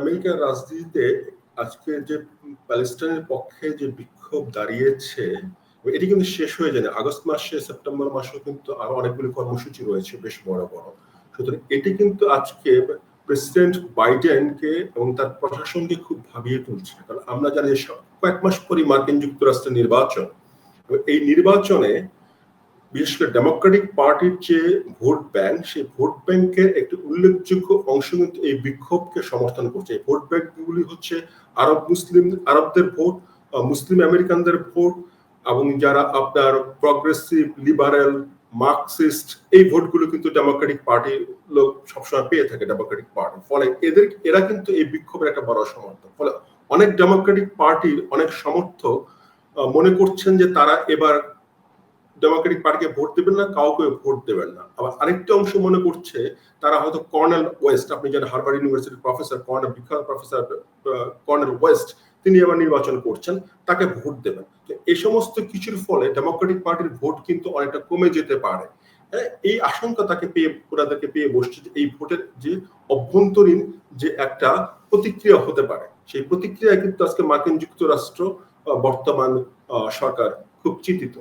আমেরিকার রাজনীতিতে আজকে যে প্যালেস্টাইনের পক্ষে যে বিক্ষোভ দাঁড়িয়েছে, এটি কিন্তু শেষ হয়ে যায় আগস্ট মাসে, সেপ্টেম্বর মাসেও কিন্তু আরও অনেকগুলি কর্মসূচি রয়েছে বেশ বড় বড়। সুতরাং এটি কিন্তু আজকে প্রেসিডেন্ট বাইডেনকে এবং তার প্রশাসনকে খুব ভাবিয়ে তুলছে। কারণ আমরা জানি কয়েক মাস পরই মার্কিন যুক্তরাষ্ট্রের নির্বাচন। এই নির্বাচনে বিশেষ করে ডেমোক্রেটিক পার্টির যে ভোট ব্যাংক, সেই ভোট ব্যাংকের একটি উল্লেখযোগ্য অংশ কিন্তু এই বিক্ষোভকে সমর্থন করছে। এই ভোট ব্যাংকগুলি হচ্ছে আরব মুসলিম, আরবদের ভোট মুসলিম আমেরিকানদের ভোট এবং যারা আপনার প্রগ্রেসিভ লিবারেল মার্কসিস্ট এই ভোটগুলো কিন্তু ডেমোক্রেটিক পার্টি লোক সবসময় পেয়ে থাকে ডেমোক্রেটিক পার্টি ফলে এদের, এরা কিন্তু এই বিক্ষোভের একটা বড় সমর্থক। ফলে অনেক ডেমোক্রেটিক পার্টির অনেক সমর্থক মনে করছেন যে তারা এবার ডেমোক্রেটিক পার্টিকে ভোট দেবেন না, কাউকে ভোট দেবেন না। আবার আরেকটা অংশ মনে করছে, তারা হয়তো কর্নেল ওয়েস্ট আপনি জানেন হার্ভার্ড ইউনিভার্সিটির প্রফেসর কর্নেল বিখ্যাত প্রফেসর কর্নেল ওয়েস্ট তিনি এবার নির্বাচন করছেন, তাকে ভোট দেবেন। তো এই সমস্ত কিছুর ফলে ডেমোক্রেটিক পার্টির ভোট কিন্তু অনেকটা কমে যেতে পারে। এই আশঙ্কা তাকে পেয়ে, ওনাদেরকে পেয়ে বসছে যে এই ভোটের যে অভ্যন্তরীণ যে একটা প্রতিক্রিয়া হতে পারে, সেই প্রতিক্রিয়া কিন্তু আজকে মার্কিন যুক্তরাষ্ট্র বর্তমান সরকার খুব চিন্তিত.